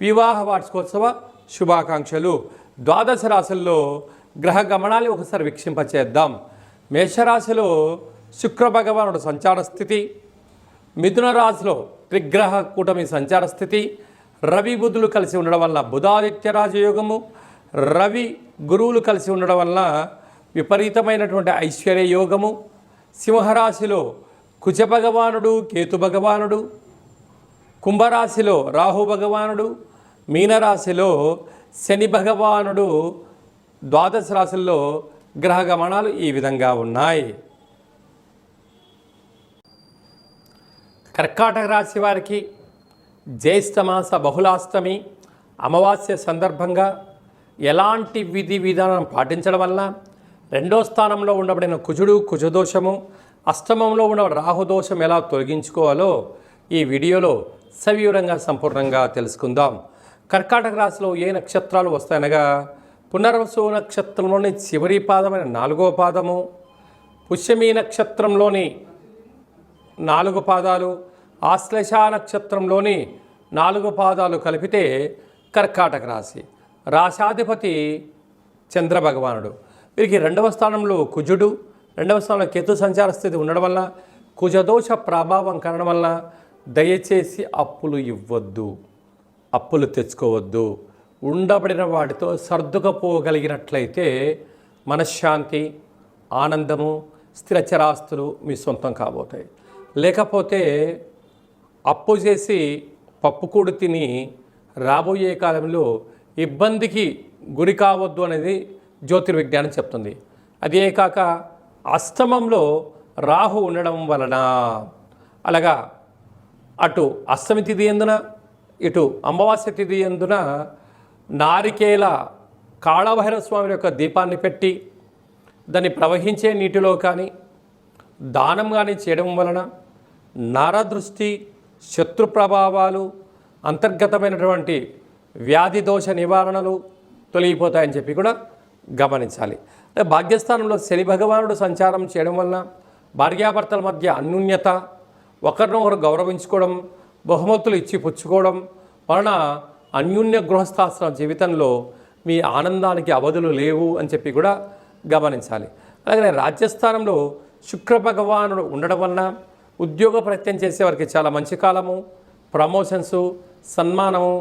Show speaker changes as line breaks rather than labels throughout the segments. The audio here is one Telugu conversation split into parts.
వివాహ వార్షికోత్సవ శుభాకాంక్షలు. ద్వాదశ రాశుల్లో గ్రహ గమనాలు ఒకసారి వీక్షింపచేద్దాం. మేషరాశిలో శుక్రభగవానుడు సంచార స్థితి మిథున రాశిలో త్రిగ్రహ కూటమి సంచార స్థితి రవి బుధులు కలిసి ఉండడం వల్ల బుధాదిత్య రాజయోగము రవి గురువులు కలిసి ఉండడం వల్ల విపరీతమైనటువంటి ఐశ్వర్య యోగము సింహరాశిలో కుజ భగవానుడు కేతు భగవానుడు కుంభరాశిలో రాహు భగవానుడు మీనరాశిలో శని భగవానుడు ద్వాదశ రాశుల్లో గ్రహ గమనాలు ఈ విధంగా ఉన్నాయి. కర్కాటక రాశి వారికి జ్యేష్ఠమాస బహుళాష్టమి అమావాస్య సందర్భంగా ఎలాంటి విధి విధానం పాటించడం వల్ల రెండో స్థానంలో ఉండబడిన కుజుడు కుజదోషము అష్టమంలో ఉన్న రాహుదోషం ఎలా తొలగించుకోవాలో ఈ వీడియోలో సవివరంగా సంపూర్ణంగా తెలుసుకుందాం. కర్కాటక రాశిలో ఏ నక్షత్రాలు వస్తాయనగా పునర్వసు నక్షత్రంలోని చివరి పాదమైన నాలుగో పాదము పుష్యమి నక్షత్రంలోని నాలుగు పాదాలు ఆశ్లేష నక్షత్రంలోని నాలుగు పాదాలు కలిపితే కర్కాటక రాశి. రాశాధిపతి చంద్రభగవానుడు. వీరికి రెండవ స్థానంలో కుజుడు రెండవ స్థానంలో కేతు సంచార స్థితి ఉండడం వల్ల కుజదోష ప్రభావం కారణం వల్ల దయచేసి అప్పులు ఇవ్వద్దు అప్పులు తెచ్చుకోవద్దు. ఉండబడిన వాటితో సర్దుకపోగలిగినట్లయితే మనశ్శాంతి ఆనందము స్థిరచరాస్తులు మీ సొంతం కాబోతాయి. లేకపోతే అప్పు చేసి పప్పుకూడు తిని రాబోయే కాలంలో ఇబ్బందికి గురి కావద్దు అనేది జ్యోతిర్విజ్ఞానం చెప్తుంది. అదే కాక అష్టమంలో రాహు ఉండడం వలన అలాగా అటు అష్టమి తిథి ఎందున ఇటు అమావాస్య తిథి ఎందున నారికేల కాళభైరవ స్వామి యొక్క దీపాన్ని పెట్టి దాన్ని ప్రవహించే నీటిలో కానీ దానం కానీ చేయడం వలన నరదృష్టి శత్రు ప్రభావాలు అంతర్గతమైనటువంటి వ్యాధి దోష నివారణలు తొలగిపోతాయని చెప్పి కూడా గమనించాలి. భాగ్యస్థానంలో శని భగవానుడు సంచారం చేయడం వలన భార్యాభర్తల మధ్య అన్యూన్యత ఒకరినొకరు గౌరవించుకోవడం బహుమతులు ఇచ్చి పుచ్చుకోవడం వలన అన్యూన్య గృహస్థాశ్రమ జీవితంలో మీ ఆనందానికి అవధులు లేవు అని చెప్పి కూడా గమనించాలి. అలాగే రాజ్యస్థానంలో శుక్ర భగవానుడు ఉండడం వలన ఉద్యోగ ప్రయత్నం చేసే వారికి చాలా మంచి కాలము ప్రమోషన్సు సన్మానము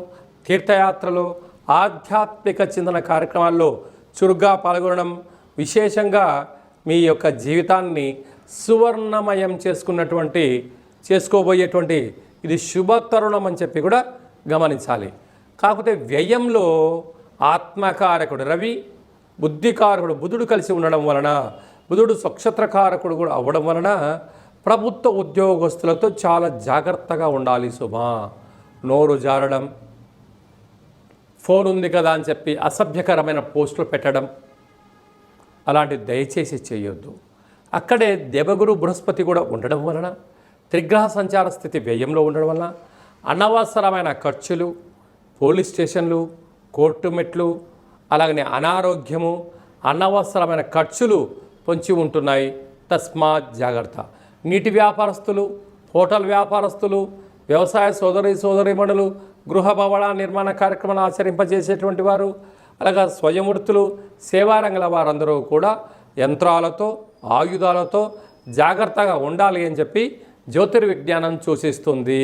తీర్థయాత్రలు ఆధ్యాత్మిక చింతన కార్యక్రమాల్లో చురుగ్గా పాల్గొనడం విశేషంగా మీ యొక్క జీవితాన్ని సువర్ణమయం చేసుకున్నటువంటి చేసుకోబోయేటువంటి ఇది శుభ తరుణం అని చెప్పి కూడా గమనించాలి. కాకపోతే వ్యయంలో ఆత్మకారకుడు రవి బుద్ధికారకుడు బుధుడు కలిసి ఉండడం వలన బుధుడు స్వక్షత్రకారకుడు కూడా అవ్వడం వలన ప్రభుత్వ ఉద్యోగస్తులతో చాలా జాగ్రత్తగా ఉండాలి సుమా నోరు జారడం ఫోన్ ఉంది కదా అని చెప్పి అసభ్యకరమైన పోస్టులు పెట్టడం అలాంటి దయచేసి చేయొద్దు. అక్కడే దేవగురు బృహస్పతి కూడా ఉండడం వలన త్రిగ్రహ సంచార స్థితి వ్యయంలో ఉండడం వల్ల అనవసరమైన ఖర్చులు పోలీస్ స్టేషన్లు కోర్టు మెట్లు అలాగనే అనారోగ్యము అనవసరమైన ఖర్చులు పొంచి ఉంటున్నాయి. తస్మాత్ జాగ్రత్త. నీటి వ్యాపారస్తులు హోటల్ వ్యాపారస్తులు వ్యవసాయ సోదరి సోదరిమణులు గృహ భవన నిర్మాణ కార్యక్రమాలు ఆచరింపజేసేటువంటి వారు అలాగా స్వయం వృత్తులు సేవారంగల వారందరూ కూడా యంత్రాలతో ఆయుధాలతో జాగ్రత్తగా ఉండాలి అని చెప్పి జ్యోతిర్విజ్ఞానం సూచిస్తుంది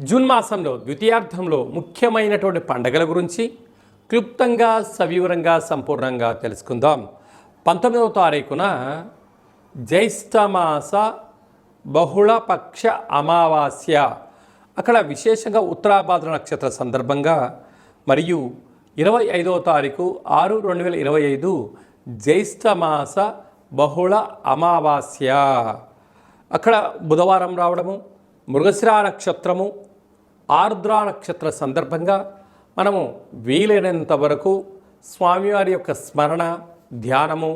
జూన్ మాసంలో ద్వితీయార్థంలో ముఖ్యమైనటువంటి పండగల గురించి క్లుప్తంగా సవివరంగా సంపూర్ణంగా తెలుసుకుందాం. పంతొమ్మిదవ తారీఖున జ్యేష్ఠమాస బహుళపక్ష అమావాస్య. అక్కడ విశేషంగా ఉత్తరాభాద్ర నక్షత్ర సందర్భంగా మరియు ఇరవై ఐదవ తారీఖు ఆరు రెండు వేల ఇరవై ఐదు జ్యేష్ఠమాస బహుళ అమావాస్య. అక్కడ బుధవారం రావడము మృగశిరా నక్షత్రము ఆర్ద్ర నక్షత్ర సందర్భంగా మనము వీలైనంత వరకు స్వామివారి యొక్క స్మరణ ధ్యానము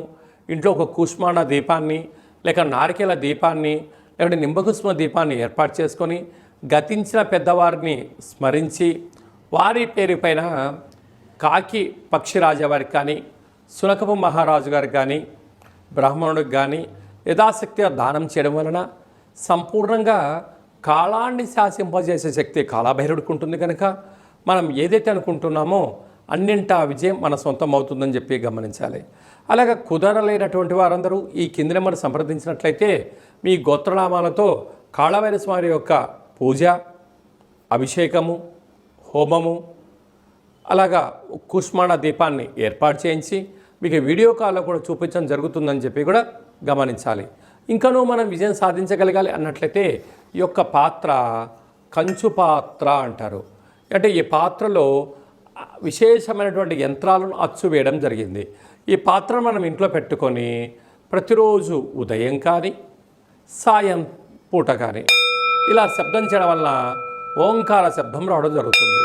ఇంట్లో ఒక కూష్మాండ దీపాన్ని లేక నారికేల దీపాన్ని లేకుంటే నింబకుష్మ దీపాన్ని ఏర్పాటు చేసుకొని గతించిన పెద్దవారిని స్మరించి వారి పేరుపైన కాకి పక్షిరాజా వారికి కానీ సునకపు మహారాజు గారికి కానీ బ్రాహ్మణుడికి కానీ యథాశక్తిగా దానం చేయడం వలన సంపూర్ణంగా కాలాన్ని శాసింపజేసే శక్తి కాలాభైరుడికి ఉంటుంది కనుక మనం ఏదైతే అనుకుంటున్నామో అన్నింటా విజయం మన సొంతం అవుతుందని చెప్పి గమనించాలి. అలాగే కుదరలేనటువంటి వారందరూ ఈ కింది నెంబర్ సంప్రదించినట్లయితే మీ గోత్రనామాలతో కాళవైన స్వామి యొక్క పూజ అభిషేకము హోమము అలాగా కుష్మాణ దీపాన్ని ఏర్పాటు చేయించి మీకు వీడియో కాల్లో కూడా చూపించడం జరుగుతుందని చెప్పి కూడా గమనించాలి. ఇంకనూ మనం విజయం సాధించగలగాలి అన్నట్లయితే ఈ యొక్క పాత్ర కంచు పాత్ర అంటారు. అంటే ఈ పాత్రలో విశేషమైనటువంటి యంత్రాలను అచ్చు వేయడం జరిగింది. ఈ పాత్రను మనం ఇంట్లో పెట్టుకొని ప్రతిరోజు ఉదయం కానీ సాయం పూట కానీ ఇలా శబ్దం చేయడం వల్ల ఓంకార శబ్దం రావడం జరుగుతుంది.